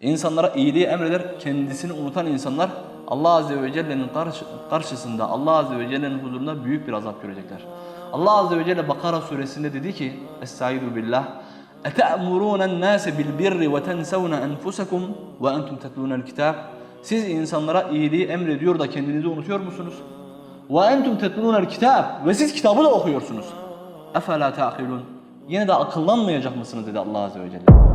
İnsanlara iyiliği emreder, kendisini unutan insanlar Allah Azze ve Celle'nin karşı- karşısında, Allah Azze ve Celle'nin huzurunda büyük bir azap görecekler. Allah Azze ve Celle Bakara suresinde dedi ki, Estaizu billah, اَتَأْمُرُونَ النَّاسَ بِالْبِرِّ وَتَنْسَوْنَ أَنْفُسَكُمْ وَأَنْتُمْ تَتْلُونَ الْكِتَابِ Siz insanlara iyiliği emrediyor da kendinizi unutuyor musunuz? وَاَنْتُمْ تَتْلُونَ الْكِتَابِ Ve siz kitabı da okuyorsunuz. اَفَلَا تَعْقِلُونَ Yine de akıllanmayacak mısınız dedi Allah Azze ve Celle.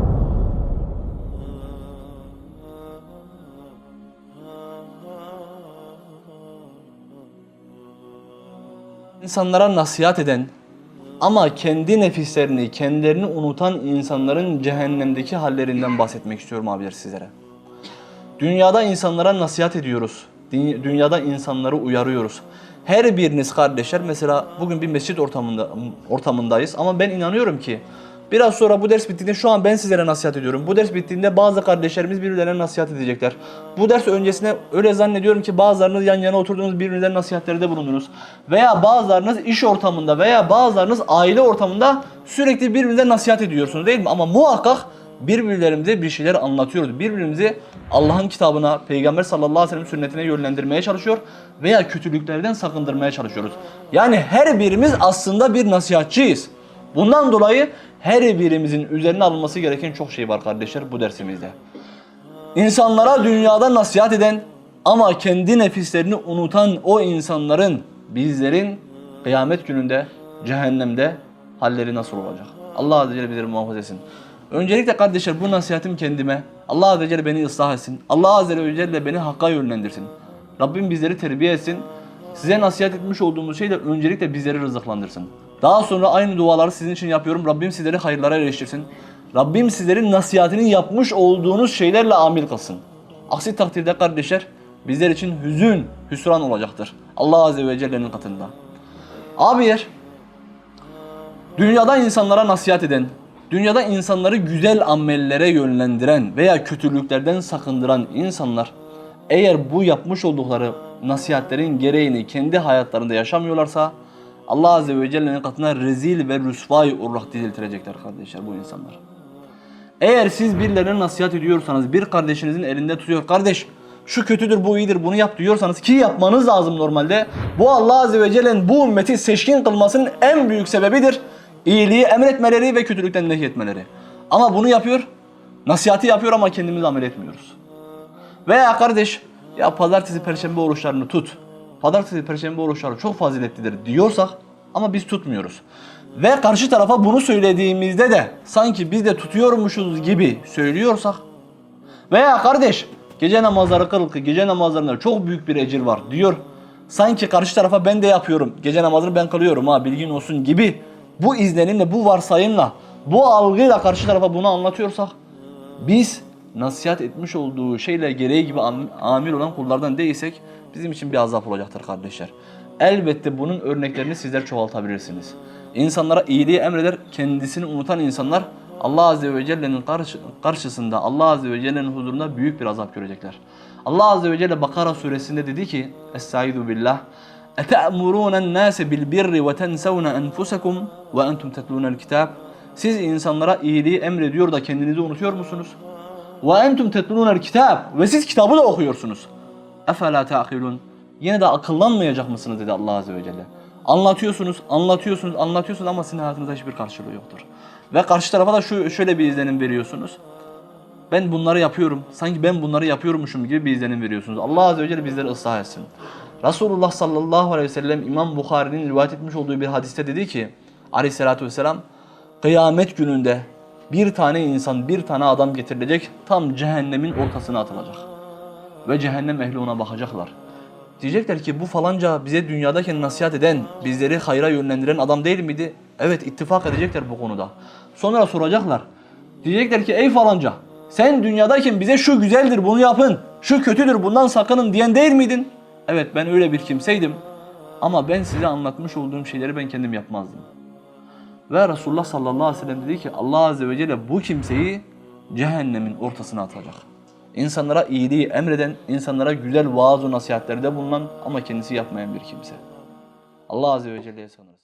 İnsanlara nasihat eden ama kendi nefislerini, kendilerini unutan insanların cehennemdeki hallerinden bahsetmek istiyorum abiler sizlere. Dünyada insanlara nasihat ediyoruz. Dü- Dünyada insanları uyarıyoruz. Her biriniz kardeşler mesela bugün bir mescit ortamında ortamındayız ama ben inanıyorum ki biraz sonra bu ders bittiğinde şu an ben sizlere nasihat ediyorum. Bu ders bittiğinde bazı kardeşlerimiz birbirlerine nasihat edecekler. Bu ders öncesine öyle zannediyorum ki bazılarınız yan yana oturduğunuz birbirinize nasihatlerde bulundunuz. Veya bazılarınız iş ortamında veya bazılarınız aile ortamında sürekli birbirinize nasihat ediyorsunuz değil mi? Ama muhakkak birbirlerimize bir şeyler anlatıyoruz. Birbirimizi Allah'ın kitabına, Peygamber sallallahu aleyhi ve sellem sünnetine yönlendirmeye çalışıyor veya kötülüklerden sakındırmaya çalışıyoruz. Yani her birimiz aslında bir nasihatçıyız. Bundan dolayı her birimizin üzerine alınması gereken çok şey var kardeşler bu dersimizde. İnsanlara dünyada nasihat eden ama kendi nefislerini unutan o insanların, bizlerin kıyamet gününde, cehennemde halleri nasıl olacak? Allah Azze ve Celle bizleri muhafaza etsin. Öncelikle kardeşler bu nasihatim kendime. Allah Azze Celle beni ıslah etsin. Allah Azze ve Celle beni hakka yönlendirsin. Rabbim bizleri terbiye etsin. Size nasihat etmiş olduğumuz şeyle öncelikle bizleri rızıklandırsın. Daha sonra aynı duaları sizin için yapıyorum. Rabbim sizleri hayırlara eriştirsin. Rabbim sizlerin nasihatini yapmış olduğunuz şeylerle amil kılsın. Aksi takdirde kardeşler bizler için hüzün, hüsran olacaktır. Allah Azze ve Celle'nin katında. Abiler, dünyada insanlara nasihat eden, dünyada insanları güzel amellere yönlendiren veya kötülüklerden sakındıran insanlar eğer bu yapmış oldukları nasihatlerin gereğini kendi hayatlarında yaşamıyorlarsa Allah Azze ve Celle'nin katına rezil ve rüsvay olarak diziltirecekler kardeşler bu insanlar. Eğer siz birilerine nasihat ediyorsanız bir kardeşinizin elinde tutuyor. Kardeş şu kötüdür bu iyidir bunu yap diyorsanız ki yapmanız lazım normalde. Bu Allah Azze ve Celle'nin bu ümmeti seçkin kılmasının en büyük sebebidir. İyiliği emretmeleri ve kötülükten nehyetmeleri. Ama bunu yapıyor. Nasihati yapıyor ama kendimiz amel etmiyoruz. Veya kardeş ya pazartesi perşembe oruçlarını tut. Pazartesi perşembe oruçları çok faziletlidir diyorsak ama biz tutmuyoruz. Ve karşı tarafa bunu söylediğimizde de sanki biz de tutuyormuşuz gibi söylüyorsak veya kardeş gece namazları kıl gece namazlarında çok büyük bir ecir var diyor. Sanki karşı tarafa ben de yapıyorum. Gece namazını ben kılıyorum ha bilgin olsun gibi bu izlenimle, bu varsayımla, bu algıyla karşı tarafa bunu anlatıyorsak biz nasihat etmiş olduğu şeyle gereği gibi am- amil olan kullardan değilsek bizim için bir azap olacaktır kardeşler. Elbette bunun örneklerini sizler çoğaltabilirsiniz. İnsanlara iyiliği emreder, kendisini unutan insanlar Allah Azze ve Celle'nin karşı- karşısında, Allah Azze ve Celle'nin huzurunda büyük bir azap görecekler. Allah Azze ve Celle Bakara suresinde dedi ki, Estaizu billah, اَتَأْمُرُونَ النَّاسَ بِالْبِرِّ وَتَنْسَوْنَ أَنْفُسَكُمْ وَأَنْتُمْ تَتْلُونَ الْكِتَابِ Siz insanlara iyiliği emrediyor da kendinizi unutuyor musunuz? Ve entum tetlunel kitap. Ve siz kitabı da okuyorsunuz. Efela ta'kilun. Yine de akıllanmayacak mısınız dedi Allah Azze ve Celle. Anlatıyorsunuz, anlatıyorsunuz, anlatıyorsunuz ama sizin hayatınızda hiçbir karşılığı yoktur. Ve karşı tarafa da şu şöyle bir izlenim veriyorsunuz. Ben bunları yapıyorum. Sanki ben bunları yapıyormuşum gibi bir izlenim veriyorsunuz. Allah Azze ve Celle bizleri ıslah etsin. Resulullah sallallahu aleyhi ve sellem İmam Bukhari'nin rivayet etmiş olduğu bir hadiste dedi ki aleyhissalatü vesselam kıyamet gününde bir tane insan, bir tane adam getirilecek tam cehennemin ortasına atılacak. Ve cehennem ehli ona bakacaklar. Diyecekler ki bu falanca bize dünyadayken nasihat eden, bizleri hayra yönlendiren adam değil miydi? Evet ittifak edecekler bu konuda. Sonra soracaklar. Diyecekler ki ey falanca sen dünyadayken bize şu güzeldir bunu yapın, şu kötüdür bundan sakının diyen değil miydin? Evet ben öyle bir kimseydim. Ama ben size anlatmış olduğum şeyleri ben kendim yapmazdım. Ve Resulullah sallallahu aleyhi ve sellem dedi ki Allah azze ve celle bu kimseyi cehennemin ortasına atacak. İnsanlara iyiliği emreden, insanlara güzel vaaz ve nasihatlerde bulunan ama kendisi yapmayan bir kimse. Allah azze ve celle'ye sanırız.